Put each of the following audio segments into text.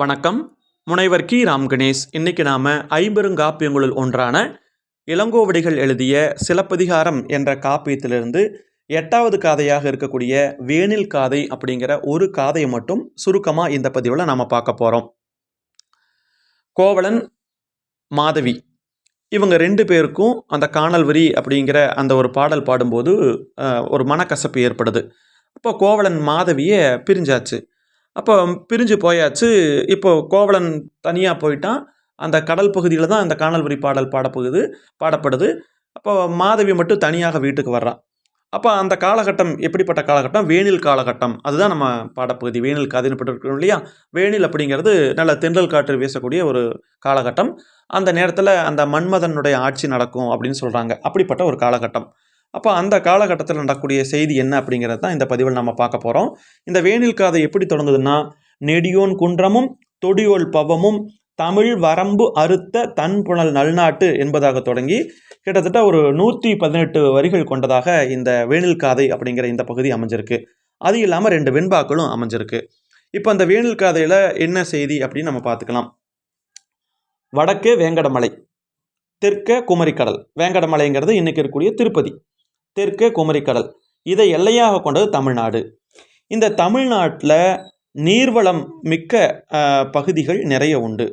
வணக்கம். முனைவர் கி. ராம் கணேஷ். இன்னைக்கு நாம ஐம்பெருங்காப்பியங்களுள் ஒன்றான இளங்கோவடிகள் எழுதிய சிலப்பதிகாரம் என்ற காப்பியத்திலிருந்து எட்டாவது காதையாக இருக்கக்கூடிய வேனில் காதை அப்படிங்கிற ஒரு காதையை மட்டும் சுருக்கமாக இந்த பதிவில் நாம் பார்க்க போகிறோம் கோவலன் மாதவி. இவங்க ரெண்டு பேருக்கும் அந்த காணல் வரி அப்படிங்கிற அந்த ஒரு பாடல் பாடும்போது ஒரு மனக்கசப்பு ஏற்படுது. அப்போ கோவலன் மாதவியை பிரிஞ்சாச்சு. அப்போ பிரிஞ்சு போயாச்சு. இப்போது கோவலன் தனியாக போயிட்டான். அந்த கடல் பகுதியில் தான் அந்த காணல் வரி பாடல் பாடப்போகுது பாடப்படுது. அப்போ மாதவி மட்டும் தனியாக வீட்டுக்கு வர்றான் அப்போ அந்த காலகட்டம் எப்படிப்பட்ட காலகட்டம்? வேணில் காலகட்டம். அதுதான் நம்ம பாடப்பகுதி. வேணில் காதுன்னு பட்டிருக்கிறோம் இல்லையா? வேணில் அப்படிங்கிறது நல்ல தென்றல் காற்று வீசக்கூடிய ஒரு காலகட்டம். அந்த நேரத்தில் அந்த மன்மதனுடைய ஆட்சி நடக்கும் அப்படின்னு சொல்கிறாங்க அப்படிப்பட்ட ஒரு காலகட்டம். அப்போ அந்த காலகட்டத்தில் நடக்கக்கூடிய செய்தி என்ன அப்படிங்கிறது தான் இந்த பதிவில் நம்ம பார்க்க போகிறோம் இந்த வேணில் காதை எப்படி தொடங்குதுன்னா நெடியோன் குன்றமும் தொடியோல் பவமும் தமிழ் வரம்பு அறுத்த தன்புணல் நல்நாட்டு என்பதாக தொடங்கி கிட்டத்தட்ட ஒரு நூற்றி பதினெட்டு வரிகள் கொண்டதாக இந்த வேணில் காதை அப்படிங்கிற இந்த பகுதி அமைஞ்சிருக்கு. அது இல்லாமல் ரெண்டு வெண்பாக்களும் அமைஞ்சிருக்கு. இப்போ அந்த வேணில் காதையில் என்ன செய்தி அப்படின்னு நம்ம பார்த்துக்கலாம். வடக்கே வேங்கடமலை தெற்கே குமரிக்கடல். வேங்கடமலைங்கிறது இன்றைக்கி இருக்கக்கூடிய திருப்பதி. தெற்கே குமரிக்கடல். இதை எல்லையாக கொண்டது தமிழ்நாடு. இந்த தமிழ்நாட்டில் நீர்வளம் மிக்க பகுதிகள் நிறைய உண்டு.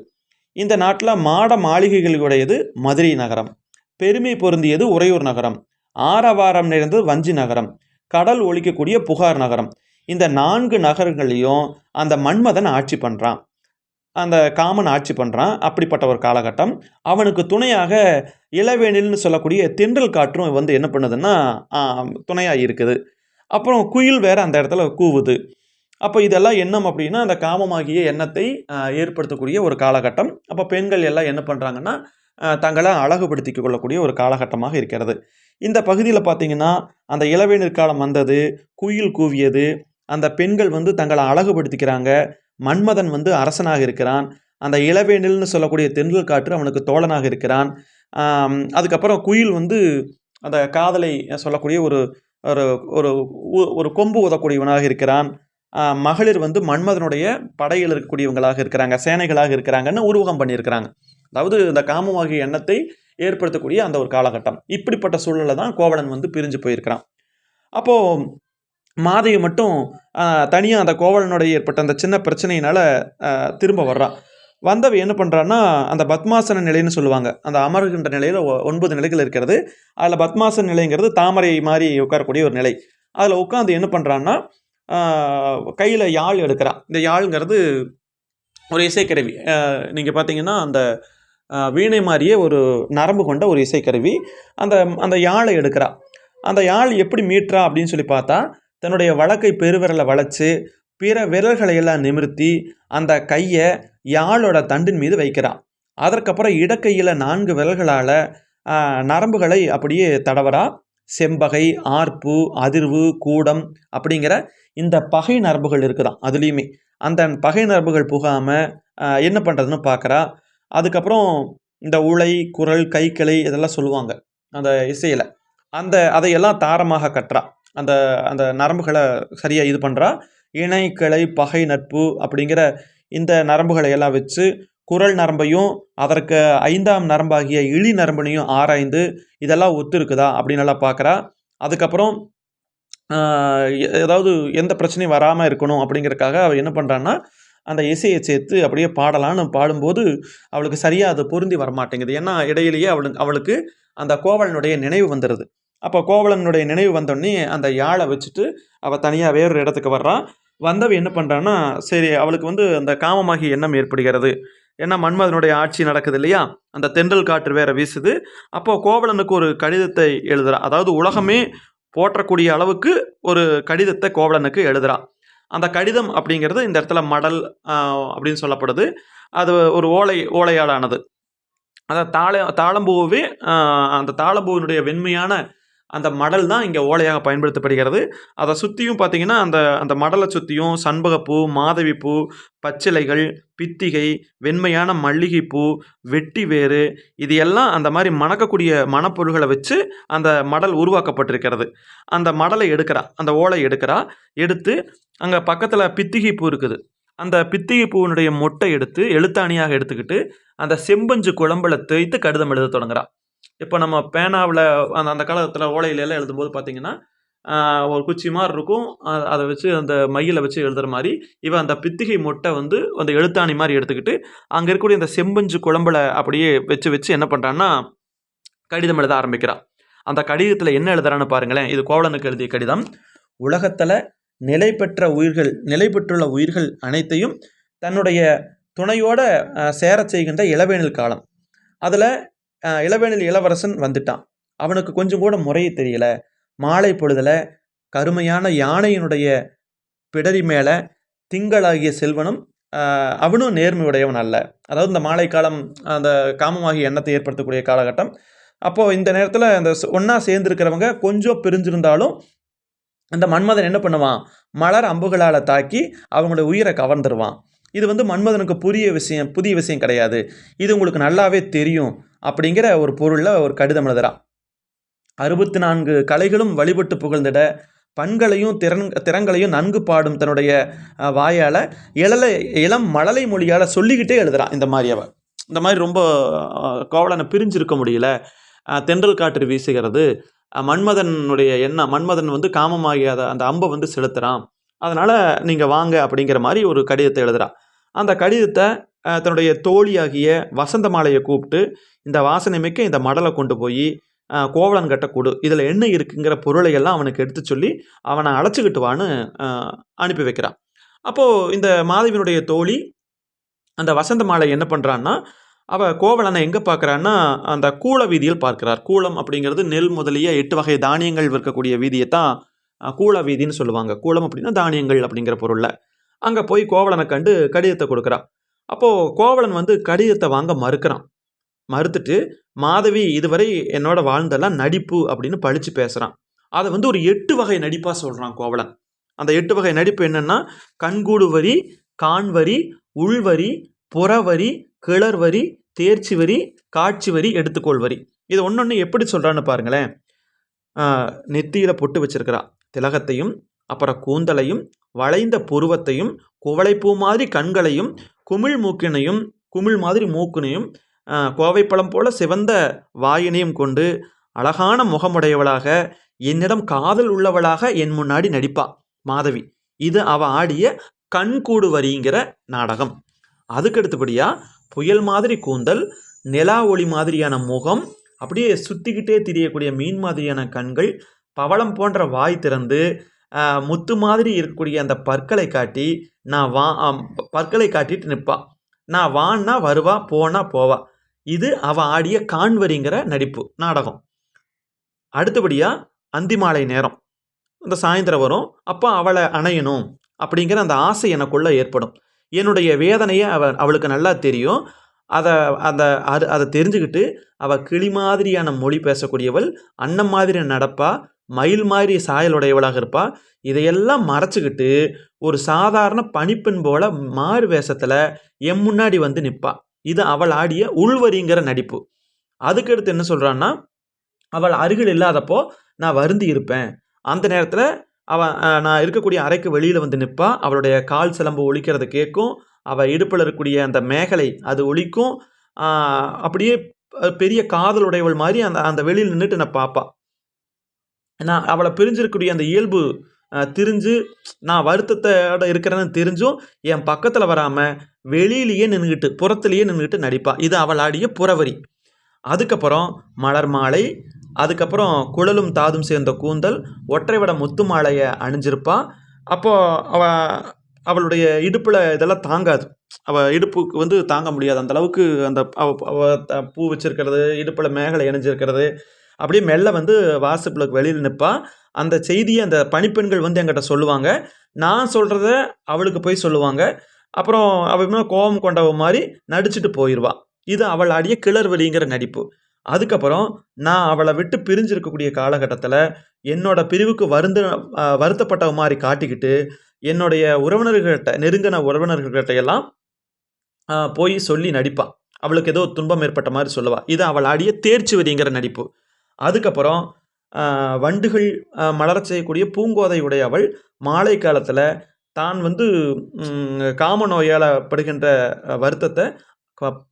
இந்த நாட்டில் மாட மாளிகைகளுடையது மதுரை நகரம். பெருமை பொருந்தியது உறையூர் நகரம். ஆரவாரம் நிறைந்தது வஞ்சி நகரம். கடல் ஒழிக்கக்கூடிய புகார் நகரம். இந்த நான்கு நகரங்களையும் அந்த மன்மதன் ஆட்சி பண்ணுறான் அந்த காமன் ஆட்சி பண்ணுறான் அப்படிப்பட்ட ஒரு காலகட்டம். அவனுக்கு துணையாக இளவேனில்னு சொல்லக்கூடிய தென்றல் காற்றும் வந்து என்ன பண்ணுதுன்னா துணையாக இருக்குது. அப்புறம் குயில் வேறு அந்த இடத்துல கூவுது. அப்போ இதெல்லாம் எண்ணம் அப்படின்னா அந்த காமமாகிய எண்ணத்தை ஏற்படுத்தக்கூடிய ஒரு காலகட்டம். அப்போ பெண்கள் எல்லாம் என்ன பண்ணுறாங்கன்னா தங்களை அழகுபடுத்தி கொள்ளக்கூடிய ஒரு காலகட்டமாக இருக்கிறது. இந்த பகுதியில் பார்த்தீங்கன்னா அந்த இளவேநீர் காலம் வந்தது குயில் கூவியது அந்த பெண்கள் வந்து தங்களை அழகுபடுத்திக்கிறாங்க. மன்மதன் வந்து அரசனாக இருக்கிறான். அந்த இளவேனில்னு சொல்லக்கூடிய தென்றல் காற்று அவனுக்கு தோழனாக இருக்கிறான். அதுக்கப்புறம் குயில் வந்து அந்த காதலை சொல்லக்கூடிய ஒரு ஒரு ஒரு ஒரு கொம்பு உதக்கூடியவனாக இருக்கிறான். மகளிர் வந்து மன்மதனுடைய படையில் இருக்கக்கூடியவங்களாக இருக்கிறாங்க சேனைகளாக இருக்கிறாங்கன்னு உருவகம் பண்ணியிருக்கிறாங்க. அதாவது இந்த காமமாகிய எண்ணத்தை ஏற்படுத்தக்கூடிய அந்த ஒரு காலகட்டம். இப்படிப்பட்ட சூழலில் தான் கோவலன் வந்து பிரிஞ்சு போயிருக்கிறான். அப்போது மாதவி மட்டும் தனியாக அந்த கோவலனுடைய ஏற்பட்ட அந்த சின்ன பிரச்சனையினால் திரும்ப வர்றான் வந்தவ என்ன பண்ணுறான்னா அந்த பத்மாசன நிலைன்னு சொல்லுவாங்க. அந்த அமர்கின்ற நிலையில் ஒன்பது நிலைகள் இருக்கிறது. அதில் பத்மாசன நிலைங்கிறது தாமரை மாதிரி உட்காரக்கூடிய ஒரு நிலை. அதில் உட்காந்து என்ன பண்ணுறான்னா கையில் யாழ் எடுக்கிறான் இந்த யாழ்ங்கிறது ஒரு இசைக்கருவி. நீங்கள் பார்த்தீங்கன்னா அந்த வீணை மாதிரியே ஒரு நரம்பு கொண்ட ஒரு இசைக்கருவி. அந்த அந்த யாழை எடுக்கிறா. அந்த யாழ் எப்படி மீட்றா அப்படின்னு சொல்லி பார்த்தா தன்னுடைய வழக்கை பெருவிரலை வளைச்சு பிற விரல்களை எல்லாம் நிமிர்த்தி அந்த கையை யாழோட தண்டின் மீது வைக்கிறான் அதற்கப்புறம் இடக்கையில் நான்கு விரல்களால் நரம்புகளை அப்படியே தடவரா செம்பகை ஆர்ப்பு அதிர்வு கூடம் அப்படிங்கிற இந்த பகை நரம்புகள் இருக்குதான் அதுலேயுமே. அந்த பகை நரம்புகள் புகாமல் என்ன பண்ணுறதுன்னு பார்க்குறா அதுக்கப்புறம் இந்த உலை குரல் கைக்கிளை இதெல்லாம் சொல்லுவாங்க அந்த இசையில். அந்த அதையெல்லாம் தாரமாக கட்டுறா. அந்த அந்த நரம்புகளை சரியாக இது பண்ணுறா இணை கிளை பகை நட்பு அப்படிங்கிற இந்த நரம்புகளை எல்லாம் வச்சு குரல் நரம்பையும் அதற்கு ஐந்தாம் நரம்பாகிய இழி நரம்பினையும் ஆராய்ந்து இதெல்லாம் ஒத்து இருக்குதா அப்படின்னு எல்லாம் பார்க்குறா அதுக்கப்புறம் எ- ஏதாவது எந்த பிரச்சனையும் வராமல் இருக்கணும் அப்படிங்கிறதுக்காக அவள் என்ன பண்ணுறான்னா அந்த இசையை சேர்த்து அப்படியே பாடலான்னு பாடும்போது அவளுக்கு சரியாக அது பொருந்தி வரமாட்டேங்குது. ஏன்னா இடையிலேயே அவளுக்கு அவளுக்கு அந்த கோவலனுடைய நினைவு வந்துடுது அப்போ கோவலனுடைய நினைவு வந்தோடனே அந்த யாழை வச்சுட்டு அவள் தனியாக வேறொரு இடத்துக்கு வர்றான் வந்தவ என்ன பண்ணுறான்னா சரி அவளுக்கு வந்து அந்த காமமாகி எண்ணம் ஏற்படுகிறது. ஏன்னா மன்மதனுடைய ஆட்சி நடக்குது இல்லையா? அந்த தென்றல் காற்று வேற வீசுது. அப்போ கோவலனுக்கு ஒரு கடிதத்தை எழுதுறா. அதாவது உலகமே போற்றக்கூடிய அளவுக்கு ஒரு கடிதத்தை கோவலனுக்கு எழுதுறா. அந்த கடிதம் அப்படிங்கிறது இந்த இடத்துல மடல் அப்படின்னு சொல்லப்படுது. அது ஒரு ஓலை ஓலையாலானது. அதாவது தாள தாளம்பூவே அந்த தாளம்பூவினுடைய வெண்மையான அந்த மடல் தான் இங்கே ஓலையாக பயன்படுத்தப்படுகிறது. அதை சுற்றியும் பார்த்தீங்கன்னா அந்த அந்த மடலை சுற்றியும் சண்பகப்பூ மாதவிப்பூ பச்சிலைகள் பித்திகை வெண்மையான மல்லிகைப்பூ வெட்டி வேறு இது எல்லாம் அந்த மாதிரி மணக்கக்கூடிய மணப்பொருள்களை வச்சு அந்த மடல் உருவாக்கப்பட்டிருக்கிறது. அந்த மடலை எடுக்கிறா அந்த ஓலை எடுக்கிறா எடுத்து அங்கே பக்கத்தில் பித்திகை பூ இருக்குது. அந்த பித்திகை பூவினுடைய மொட்டை எடுத்து எழுத்தாணியாக எடுத்துக்கிட்டு அந்த செம்பஞ்சு குழம்புல தேய்த்து கடிதம் எழுத தொடங்குறா. இப்போ நம்ம பேனாவில் அந்த அந்த காலத்தில் ஓலையில எல்லாம் எழுதும்போது பார்த்தீங்கன்னா ஒரு குச்சி மாதிரி இருக்கும். அதை வச்சு அந்த மையில் வச்சு எழுதுகிற மாதிரி இவன் அந்த பித்திகை மொட்டை வந்து அந்த எழுத்தாணி மாதிரி எடுத்துக்கிட்டு அங்கே இருக்கக்கூடிய அந்த செம்பஞ்சு குழம்புல அப்படியே வச்சு வச்சு என்ன பண்ணுறான்னா கடிதம் எழுத ஆரம்பிக்கிறான். அந்த கடிதத்தில் என்ன எழுதுறான்னு பாருங்களேன். இது கோவலனுக்கு எழுதிய கடிதம். உலகத்தில் நிலை பெற்ற உயிர்கள் நிலை பெற்றுள்ள உயிர்கள் அனைத்தையும் தன்னுடைய துணையோட சேர சேரச் செய்கின்ற இளவேனில் காலம். அதில் இளவேனில் இளவரசன் வந்துட்டான். அவனுக்கு கொஞ்சம் கூட முறையே தெரியல. மாலை பொழுதுல கருமையான யானையினுடைய பிடரி மேலே திங்களாகிய செல்வனும் அவனும் நேர்மையுடையவன் அல்ல. அதாவது இந்த மாலை காலம் அந்த காமமாகிய எண்ணத்தை ஏற்படுத்தக்கூடிய காலகட்டம். அப்போது இந்த நேரத்தில் அந்த ஒன்றா சேர்ந்துருக்கிறவங்க கொஞ்சம் பிரிஞ்சிருந்தாலும் அந்த மன்மதன் என்ன பண்ணுவான்? மலர் அம்புகளால் தாக்கி அவங்களுடைய உயிரை கவர்ந்துருவான். இது வந்து மன்மதனுக்கு புதிய விஷயம் புதிய விஷயம் கிடையாது. இது உங்களுக்கு நல்லாவே தெரியும். அப்படிங்கிற ஒரு பொருளில் ஒரு கடிதம் எழுதுகிறான் அறுபத்தி நான்கு கலைகளும் வழிபட்டு புகழ்ந்திட பண்களையும் திறன் திறங்களையும் நன்கு பாடும் தன்னுடைய வாயால் இளலை இளம் மழலை மொழியால் சொல்லிக்கிட்டே எழுதுகிறான் இந்த மாதிரி அவள் இந்த மாதிரி ரொம்ப கோவலனை பிரிஞ்சிருக்க முடியல. தென்றல் காற்று வீசுகிறது. மன்மதனுடைய எண்ணம் மன்மதன் வந்து காமமாகியாத அந்த அம்பை வந்து செலுத்துகிறான் அதனால் நீங்கள் வாங்க அப்படிங்கிற மாதிரி ஒரு கடிதத்தை எழுதுகிறான் அந்த கடிதத்தை தன்னுடைய தோழியாகிய வசந்த மாலையை கூப்பிட்டு இந்த வாசனை மிக்க இந்த மடலை கொண்டு போய் கோவலன் கட்ட கொடு. இதில் என்ன இருக்குங்கிற பொருளை எல்லாம் அவனுக்கு எடுத்து சொல்லி அவனை அழைச்சிக்கிட்டு வான்னு அனுப்பி வைக்கிறான். அப்போது இந்த மாதவியினுடைய தோழி அந்த வசந்த மாலை என்ன பண்ணுறான்னா அவள் கோவலனை எங்கே பார்க்குறான்னா அந்த கூல வீதியில் பார்க்கிறார். கூலம் அப்படிங்கிறது நெல் முதலிய எட்டு வகை தானியங்கள் விற்கக்கூடிய வீதியை தான் கூல வீதின்னு சொல்லுவாங்க. கூலம் அப்படின்னா தானியங்கள் அப்படிங்கிற பொருளில். அங்கே போய் கோவலனை கண்டு கடிதத்தை கொடுக்குறான் அப்போது கோவலன் வந்து கடிதத்தை வாங்க மறுக்கிறான். மறுத்துட்டு மாதவி இதுவரை என்னோட வாழ்ந்தெல்லாம் நடிப்பு அப்படின்னு பழிச்சு பேசுகிறான் அதை வந்து ஒரு எட்டு வகை நடிப்பாக சொல்கிறான் கோவலன். அந்த எட்டு வகை நடிப்பு என்னென்னா கண்கூடு வரி காண்வரி உள்வரி புறவரி கிளர் வரி தேர்ச்சி வரி காட்சி வரி எடுத்துக்கோள் வரி. இது ஒன்றொன்று எப்படி சொல்கிறான்னு பாருங்களேன். நெத்தியில் பொட்டு வச்சிருக்கிறா. திலகத்தையும் அப்புறம் கூந்தலையும் வளைந்த புருவத்தையும் குவளைப்பூ மாதிரி கண்களையும் குமிழ் மூக்கினையும் குமிழ் மாதிரி மூக்கினையும் கோவைப்பழம் போல சிவந்த வாயினையும் கொண்டு அழகான முகமுடையவளாக என்னிடம் காதல் உள்ளவளாக என் முன்னாடி நடிப்பா மாதவி. இது அவ ஆடிய கண்கூடு வரிங்கிற நாடகம். அதுக்கு அடுத்தபடியா புயல் மாதிரி கூந்தல் நிலா ஒளி மாதிரியான முகம் அப்படியே சுத்திக்கிட்டே திரியக்கூடிய மீன் மாதிரியான கண்கள் பவளம் போன்ற வாய் திறந்து முத்து மாதிரி இருக்கக்கூடிய அந்த பற்களை காட்டி நான் வா பற்களை காட்டிட்டு நிற்பாள் நான் வான்னா வருவா போனா போவா. இது அவ ஆடிய காண்வரிங்கிற நடிப்பு நாடகம். அடுத்தபடியா அந்திமாலை நேரம். இந்த சாயந்தரம் வரும் அப்போ அவளை அணையணும் அப்படிங்கிற அந்த ஆசை எனக்குள்ளே ஏற்படும். என்னுடைய வேதனையை அவ அவளுக்கு நல்லா தெரியும். அதை அந்த அது அதை தெரிஞ்சுக்கிட்டு அவள் கிளி மாதிரியான மொழி பேசக்கூடியவள் அன்னம் மாதிரி நடப்பா மயில் மாதிரி சாயலுடையவளாக இருப்பா. இதையெல்லாம் மறைச்சிக்கிட்டு ஒரு சாதாரண பணிப்பெண் போல மாறு வேஷத்தில் என் முன்னாடி வந்து நிற்பா இது அவள் ஆடிய உள்வரிங்கிற நடிப்பு. அதுக்கடுத்து என்ன சொல்கிறான்னா அவள் அருகில் இல்லாதப்போ நான் வருந்தி இருப்பேன். அந்த நேரத்தில் அவன் நான் இருக்கக்கூடிய அறைக்கு வெளியில் வந்து நிற்பா அவளுடைய கால் சிலம்பு ஒழிக்கிறது கேட்கும் அவள் இடுப்பில் இருக்கக்கூடிய அந்த மேகலை அது ஒழிக்கும் அப்படியே பெரிய காதல் உடையவள் மாதிரி அந்த அந்த வெளியில் நின்றுட்டு நான் பார்ப்பா நான் அவளை பிரிஞ்சிருக்கக்கூடிய அந்த இயல்பு தெரிஞ்சு திரிஞ்சு நான் வருத்தத்தோட இருக்கிறேன்னு தெரிஞ்சும் என் பக்கத்தில் வராமல் வெளியிலேயே நின்றுக்கிட்டு புறத்துலேயே நின்றுக்கிட்டு நடிப்பாள் இது அவள் ஆடிய புறவரி. அதுக்கப்புறம் மலர் மாலை அதுக்கப்புறம் குழலும் தாதும் சேர்ந்த கூந்தல் ஒற்றைவிட முத்து மாலையை அணிஞ்சிருப்பாள் அப்போது அவ அவளுடைய இடுப்பில் இதெல்லாம் தாங்காது. அவள் இடுப்புக்கு வந்து தாங்க முடியாது. அந்த அளவுக்கு அந்த அவ பூ வச்சிருக்கிறது இடுப்பில் மேகலை இணைஞ்சிருக்கிறது அப்படியே மெல்ல வந்து வாசப்புக்கு வெளியில் நிற்பா அந்த செய்தியை அந்த பணிப்பெண்கள் வந்து என்கிட்ட சொல்லுவாங்க. நான் சொல்கிறத அவளுக்கு போய் சொல்லுவாங்க. அப்புறம் அவள் கோபம் கொண்டவ மாதிரி நடிச்சுட்டு போயிடுவா இது அவள் ஆடிய கிளர்வெளிங்கிற நடிப்பு. அதுக்கப்புறம் நான் அவளை விட்டு பிரிஞ்சிருக்கக்கூடிய காலகட்டத்தில் என்னோட பிரிவுக்கு வருந்த வருத்தப்பட்டவ மாதிரி காட்டிக்கிட்டு என்னுடைய உறவினர்கள்கிட்ட நெருங்கின உறவினர்கள்கிட்ட எல்லாம் போய் சொல்லி நடிப்பாள் அவளுக்கு ஏதோ துன்பம் ஏற்பட்ட மாதிரி சொல்லுவாள் இது அவள் ஆடிய தேர்ச்சி வரிங்கிற நடிப்பு. அதுக்கப்புறம் வண்டுகள் அஹ், மலரச் செய்யக்கூடிய பூங்கோதை உடையவள் மாலை காலத்தில் தான் வந்து காம நோயால் படுகின்ற வருத்தத்தை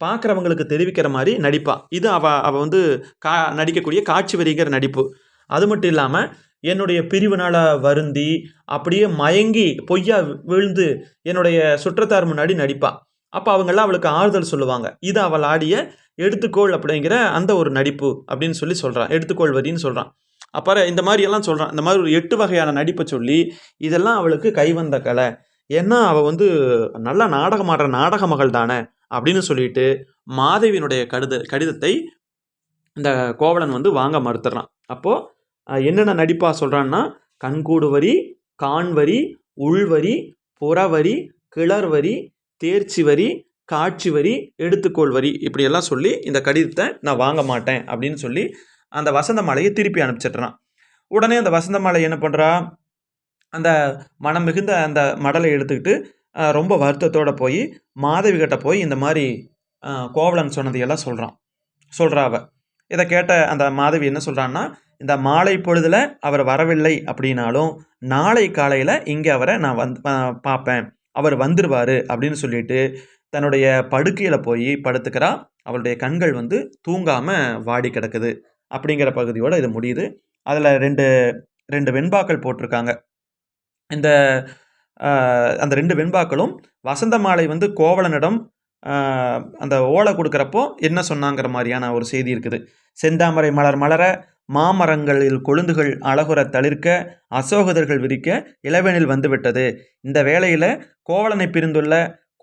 பார்க்குறவங்களுக்கு தெரிவிக்கிற மாதிரி நடிப்பா. இது அவ அவ வந்து கா நடிக்கக்கூடிய காட்சி வரிகிற நடிப்பு. அது மட்டும் இல்லாமல் என்னுடைய பிரிவினால் வருந்தி அப்படியே மயங்கி பொய்யா விழுந்து என்னுடைய சுற்றத்தார் முன்னாடி நடிப்பாள் அப்போ அவங்கெல்லாம் அவளுக்கு ஆறுதல் சொல்லுவாங்க. இது அவள் ஆடிய எடுத்துக்கோள் அப்படிங்கிற அந்த ஒரு நடிப்பு அப்படின்னு சொல்லி சொல்கிறான் எடுத்துக்கோள் வரின்னு சொல்கிறான் அப்புறம் இந்த மாதிரி எல்லாம் சொல்கிறான் இந்த மாதிரி ஒரு எட்டு வகையான நடிப்பை சொல்லி இதெல்லாம் அவளுக்கு கைவந்த கலை. ஏன்னா அவள் வந்து நல்லா நாடகம் ஆடுற நாடக மகள் தானே அப்படின்னு சொல்லிட்டு மாதவியினுடைய கடித கடிதத்தை இந்த கோவலன் வந்து வாங்க மறுத்துறான். அப்போது என்னென்ன நடிப்பாக சொல்கிறான்னா கண்கூடு வரி கான்வரி உள்வரி புறவரி கிளர்வரி தேர்ச்சி வரி காட்சி வரி எடுத்துக்கோள் வரி இப்படியெல்லாம் சொல்லி இந்த கடிதத்தை நான் வாங்க மாட்டேன் அப்படின்னு சொல்லி அந்த வசந்த மாலையை திருப்பி அனுப்பிச்சிட்றான். உடனே அந்த வசந்த மாலை என்ன பண்ணுறா அந்த மனம் மிகுந்த அந்த மடலை எடுத்துக்கிட்டு ரொம்ப வருத்தத்தோட போய் மாதவி கிட்ட போய் இந்த மாதிரி கோவலன் சொன்னதையெல்லாம் சொல்கிறான் சொல்கிறா அவ. இதை கேட்ட அந்த மாதவி என்ன சொல்கிறான்னா இந்த மாலை பொழுதில் அவர் வரவில்லை அப்படின்னாலும் நாளை காலையில் இங்கே அவரை நான் வந்து பார்ப்பேன். அவர் வந்துடுவார் அப்படின்னு சொல்லிட்டு தன்னுடைய படுக்கையில் போய் படுத்துக்கிறா. அவளுடைய கண்கள் வந்து தூங்காமல் வாடி கிடக்குது அப்படிங்கிற பகுதியோடு இது முடியுது. அதில் ரெண்டு ரெண்டு வெண்பாக்கள் போட்டிருக்காங்க. இந்த அந்த ரெண்டு வெண்பாக்களும் வசந்த மாலை வந்து கோவலனிடம் அந்த ஓலை கொடுக்குறப்போ என்ன சொன்னாங்கிற மாதிரியான ஒரு செய்தி இருக்குது. செந்தாமரை மலர் மலர மாமரங்களில் கொழுந்துகள் அழகுற தளிர்க்க அசோகதர்கள் விரிக்க இளவேனில் வந்துவிட்டது. இந்த வேளையில் கோவலனை பிரிந்துள்ள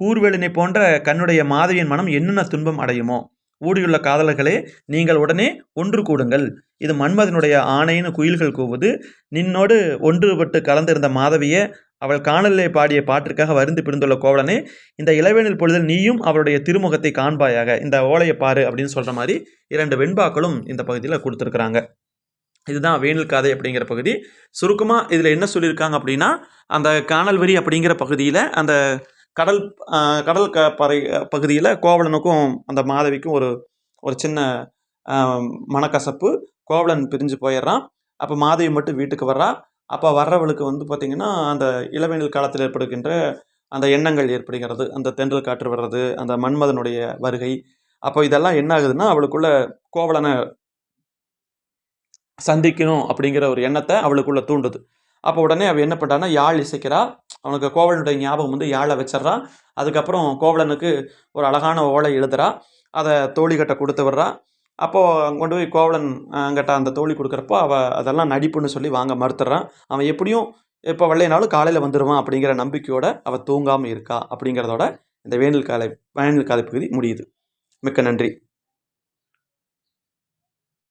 கூர்வேலினை போன்ற கண்ணுடைய மாதவியின் மனம் என்னென்ன துன்பம் அடையுமோ? ஊடியுள்ள காதலர்களே நீங்கள் உடனே ஒன்று கூடுங்கள். இது மன்மதனுடைய ஆணைன்னு குயில்கள் கூவுது. நின்னோடு ஒன்றுபட்டு கலந்திருந்த மாதவியை அவள் காணலிலே பாடிய பாட்டிற்காக வருந்து பிரிந்துள்ள கோவலனே இந்த இளவேனில் பொழுதில் நீயும் அவளுடைய திருமுகத்தை காண்பாயாக. இந்த ஓலையை பாரு அப்படின்னு சொல்கிற மாதிரி இரண்டு வெண்பாக்களும் இந்த பகுதியில் கொடுத்துருக்குறாங்க. இதுதான் வேணில் காதை அப்படிங்கிற பகுதி. சுருக்கமாக இதில் என்ன சொல்லியிருக்காங்க அப்படின்னா அந்த காணல் வரி அப்படிங்கிற பகுதியில் அந்த கடல் கடல் க பறை பகுதியில் கோவலனுக்கும் அந்த மாதவிக்கும் ஒரு ஒரு சின்ன மனக்கசப்பு. கோவலன் பிரிஞ்சு போயிடுறான். அப்போ மாதவி மட்டும் வீட்டுக்கு வர்றா. அப்போ வர்றவளுக்கு வந்து பார்த்திங்கன்னா அந்த இளவேனில் காலத்தில் ஏற்படுகின்ற அந்த எண்ணங்கள் ஏற்படுகிறது. அந்த தென்றல் காற்று வர்றது அந்த மன்மதனுடைய வருகை. அப்போ இதெல்லாம் என்ன ஆகுதுன்னா அவளுக்குள்ள கோவலனை சந்திக்கணும் அப்படிங்கிற ஒரு எண்ணத்தை அவளுக்குள்ள தூண்டுது. அப்போ உடனே அவள் என்ன பண்ணுறான்னா யாழ் இசைக்கிறா. அவனுக்கு கோவலனுடைய ஞாபகம் வந்து யாழை வச்சிட்றா. அதுக்கப்புறம் கோவலனுக்கு ஒரு அழகான ஓலை எழுதுறா. அதை தோழிகட்டை கொடுத்து விட்றா. அப்போது கொண்டு போய் கோவலன் அங்கிட்ட அந்த தோழி கொடுக்குறப்போ அவள் அதெல்லாம் நடிப்புன்னு சொல்லி வாங்க மறுத்துறான். அவன் எப்படியும் இப்போ வெள்ளைனாலும் காலையில் வந்துடுவான் அப்படிங்கிற நம்பிக்கையோட அவள் தூங்காமல் இருக்கா அப்படிங்கிறதோட இந்த வேனல் காலை வேனல் காலை பகுதி முடியுது. மிக்க நன்றி.